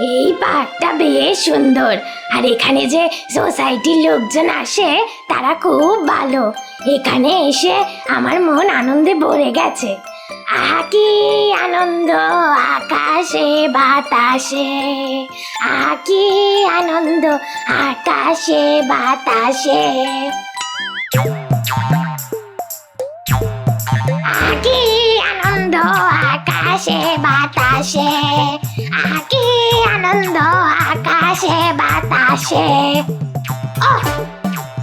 এই পার্কটা বেশ সুন্দর। আর এখানে যে সোসাইটির লোকজন আসে, তারা খুব ভালো। এখানে এসে আমার মন আনন্দে ভরে গেছে। আহা আনন্দ! আকাশে, বাতাসে। আহা আনন্দ! আকাশে, বাতাসে। আহা আনন্দ! আকাশে, বাতাসে। আনন্দ আকাশে, বাতাসে। ওহ,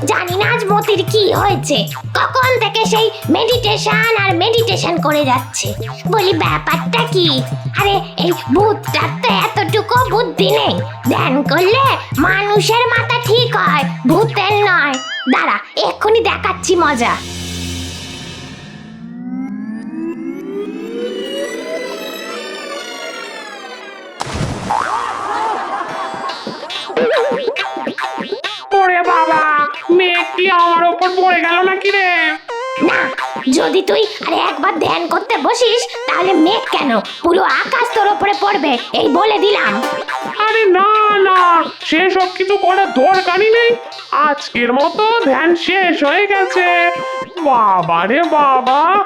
জানি না আজ মতির কি হয়েছে। কখন থেকে সেই মেডিটেশন আর মেডিটেশন করে যাচ্ছে? বলি, ব্যাপারটা কি? আরে, এই ভূতটার তো এতটুকু বুদ্ধি নেই। ধ্যান করলে মানুষের মাথা ঠিক হয়, ভূতের নয়। দাঁড়া, এক্ষুনি দেখাচ্ছি মজা। মেঘ আমার ওপর পড়ে গেল নাকি রে? যদি তুই আরে একবার ধ্যান করতে বসিস তাহলে মেঘ কেন? পুরো আকাশ তোর উপরে পড়বে এই বলে দিলাম। আরে না না সেসব কিছু করার দরকারই নেই। আজকের মতো ধ্যান শেষ হয়ে গেছে। বাবা রে বাবা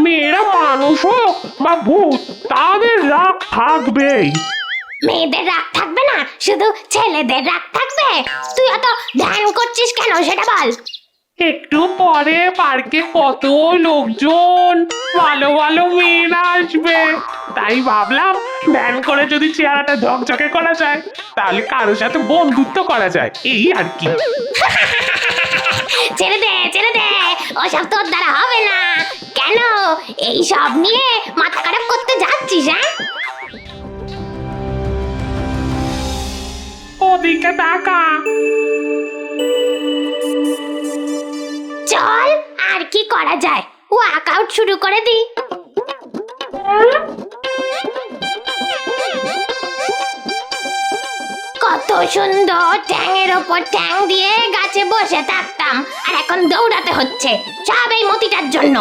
মেয়েরা মানুষ হোক বা ভূত তাদের রাগ থাকবেই। মেয়েদের রাগ থাকবে না শুধু ছেলেদের রাগ থাকবে। তুই অত ধ্যান করছিস কেন সেটা বল। একটু পরে পার্কে কত লোকজন ভালো ভালো মেয়েরা আসবে। তাই ভাবলাম ধ্যান করে যদি চেহারাটা ঝকঝকে করা যায় তাহলে কারোর সাথে বন্ধুত্ব করা যায়। এই আর কি। ছেড়ে দে ছেড়ে দে ওসব তোর দ্বারা হবে না। কেন? এই সব নিয়ে মাথা খারাপ করতে যাচ্ছিস হ্যাঁ? ওদিকে তাকা চল, আর কি করা যায়? ওয়ার্কআউট শুরু করে দি কত সুন্দর ট্যাংয়ের ওপর ট্যাং দিয়ে গাছে বসে থাকতাম, আর এখন দৌড়াতে হচ্ছে, সব এই মতিটার জন্য।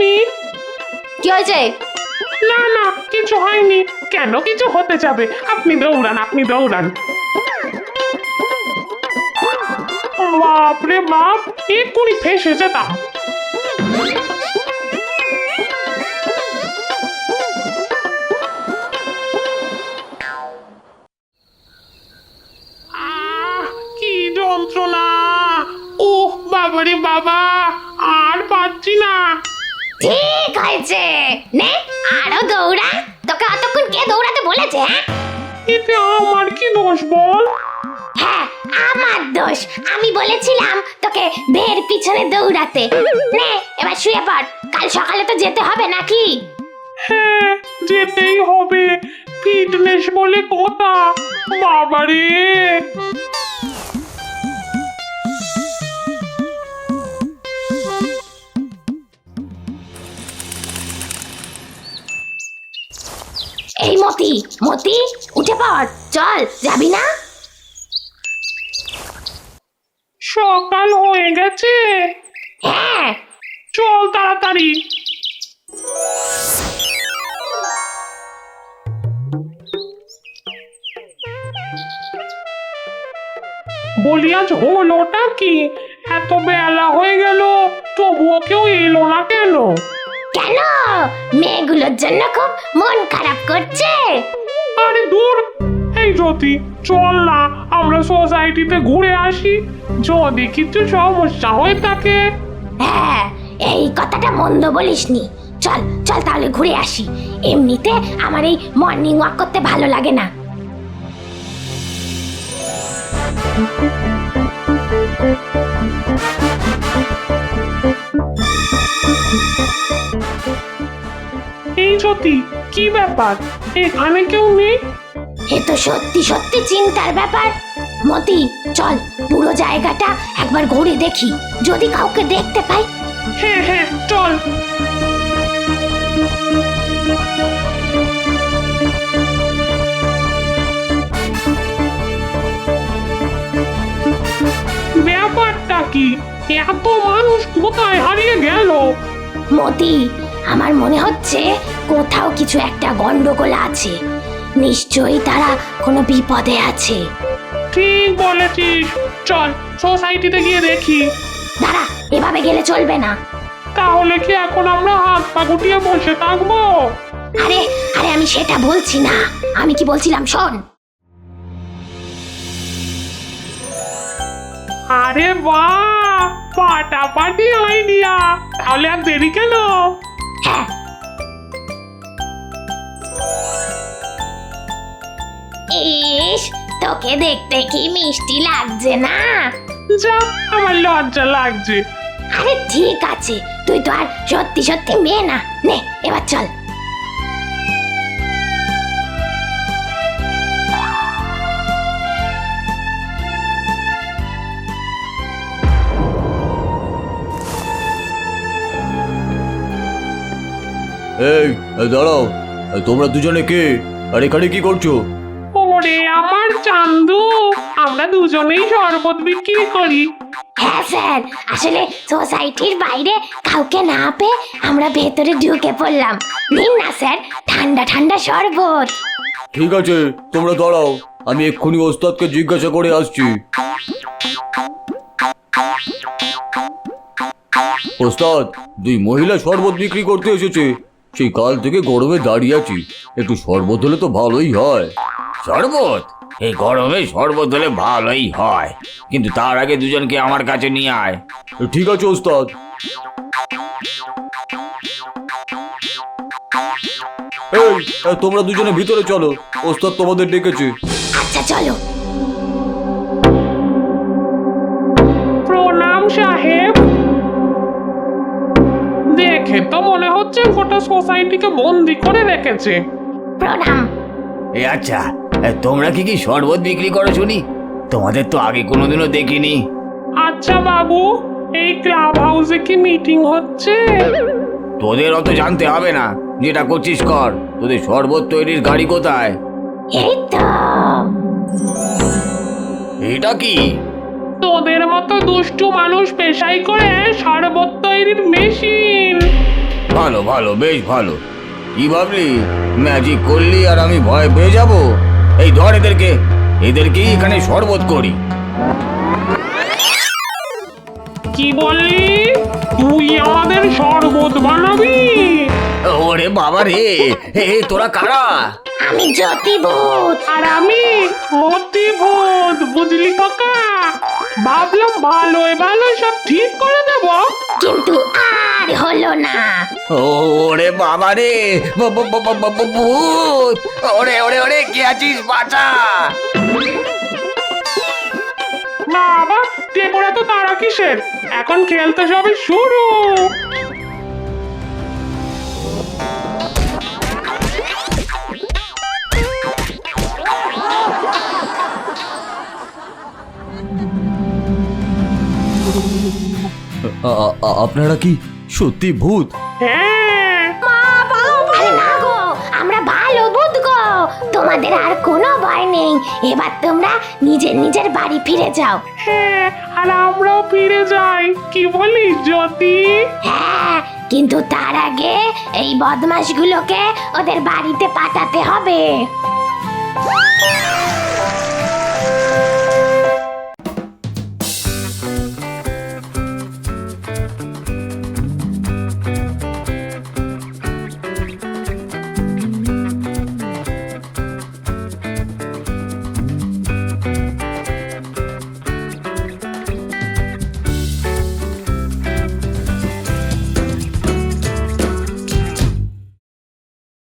এক্সকিউজ কি হয়েছে না না কিছু হয়নি। কেন কিছু হতে যাবে? আপনি দৌড়ান আপনি দৌড়ান। বাপরে বাপ এক্ষুনি ফেসে যেতাম। নে আরও দৌড়া। তোকে অতক্ষণ কে দৌড়াতে বলেছে হ্যাঁ? এতে আমার কি দোষ বল? হ্যাঁ আমার দোষ। আমি বলেছিলাম তোকে বের পিছনে দৌড়াতে। নে এবার শুয়ে পড়। কাল সকালে তো যেতে হবে নাকি? হ্যাঁ যেতেই হবে। ফিটনেস বলে কথা। বাবারে! মতি মতি উঠে পড় চল যাবি না? সকাল হয়ে গেছে। হ্যাঁ। চল তাড়াতাড়ি। বলি আজ হলোটা কি? এত বেলা হয়ে গেল তবুও কেউ এলো না কেন? কেন? মেয়েগুলোর জন্য খুব মন খারাপ করছে। আরে দূর এই জ্যোতি চল না আমরা সোসাইটিতে ঘুরে আসি। যদি কিছু সমস্যা হয়ে থাকে। হ্যাঁ এই কথাটা মন্দ বলিসনি। চল চল তাহলে ঘুরে আসি। এমনিতে আমার এই মর্নিং ওয়াক করতে ভালো লাগে না। এই জ্যোতি কি ব্যাপার? এখানে কেউ নেই? এ তো সত্যি সত্যি চিন্তার ব্যাপার। মতি চল পুরো জায়গাটা একবার ঘুরে দেখি। যদি কাউকে দেখতে পাই। হ্যাঁ হ্যাঁ চল। ব্যাপারটা কি? এত মানুষ কোথায় হারিয়ে গেল? মতি আমার মনে হচ্ছে কোথাও কিছু একটা গন্ডগোল আছে। নিশ্চয়ই তারা কোনো বিপদে আছে। ঠিক বলেছিস। চল সোসাইটিতে গিয়ে দেখি। দাঁড়া এভাবে গেলে চলবে না। তাহলে কি এখন আমরা হাত পা গুটিয়ে বসে থাকব? আরে আরে আমি সেটা বলছি না। আমি কি বলছিলাম শোন। আরে বাহ! ফাটাফাটি আইডিয়া। তাহলে আর দেরি কেন? ইস তোকে দেখতে কি মিষ্টি লাগছে না? যা আমার লজ্জা লাগছে। আরে ঠিক আছে তুই তো আর সত্যি সত্যি মেয়ে না। নে এবার চল। এই দাঁড়াও। তোমরা দুজনে কে? আর এখানে কি করছ? ওরে আমার চান্দু আমরা দুজনেই শরবত বিক্রি করি। হ্যাঁ স্যার। আসলে সোসাইটির বাইরে কাউকে না পেয়ে আমরা ভেতরে ঢুকে পড়লাম। নিন না স্যার। ঠান্ডা ঠান্ডা শরবত। ঠিক আছে তোমরা দাঁড়াও। আমি এক্ষুনি ওস্তাদকে জিজ্ঞাসা করে আসছি। ওস্তাদ দুই মহিলা শরবত বিক্রি করতে এসেছে। সেই কাল থেকে গরমে দাঁড়িয়ে আছি। একটু শরবত হলে তো ভালোই হয়। শরবত? এই গরমে শরবত হলে ভালোই হয়। কিন্তু তার আগে দুজনকে আমার কাছে নিয়ে আয়। ঠিক আছে ওস্তাদ। এই তোমরা দুজনে ভিতরে চলো। ওস্তাদ তোমাদের ডেকেছে। আচ্ছা চলো। প্রণাম সাহেব। দেখে তো মনে হচ্ছে গোটা সোসাইটিকে বন্দি করে রেখেছে। প্রণাম। এ আচ্ছা এ, তোমরা কি কি শরবত বিক্রি করো শুনি? তোমাদের তো আগে কোনোদিনও দেখিনি। আচ্ছা বাবু এই ক্লাব হাউসে কি মিটিং হচ্ছে? তোদের অত জানতে হবে না যেটা করছিস কর। তোদের শরবত তৈরির গাড়ি কোথায়? এই তো। এটা কি? তোদের মতো দুষ্টু মানুষ পেশাই করে শরবত তৈরির মেশিন। ভালো ভালো বেশ ভালো। কি ভাবলি? ম্যাজিক করলি আর আমি ভয় পেয়ে যাব? এই ধর এদেরকে। এদেরকেই এখানে শরবত করি। কি বললি? তুই আমাদের শরবত বানাবি? ওরে বাবা রে এ তোরা কারা? আমি জ্যোতি ভূত আর আমি মতি ভূত বুঝলি কাকা ভাবলাম ভালোই ভালো সব ঠিক করে দেব। কিন্তু আর হলো না। ওরে বাবা রে ভূত। ওরে ওরে ওরে কে আছিস বাঁচা। টেপোরা তো তারা কিসের? এখন খেলতে সবে শুরু। আ- আপনারা কি সত্যি ভূত? হ্যাঁ। আরে না গো। আমরা ভালো ভূত গো। তোমাদের আর কোনো ভয় নেই। এবার তোমরা নিজের নিজের বাড়ি ফিরে যাও। হ্যাঁ আর আমরাও ফিরে যাই। কি বলিস জ্যোতি? হ্যাঁ কিন্তু তার আগে এই বদমাশগুলোকে ওদের বাড়িতে পাঠাতে হবে।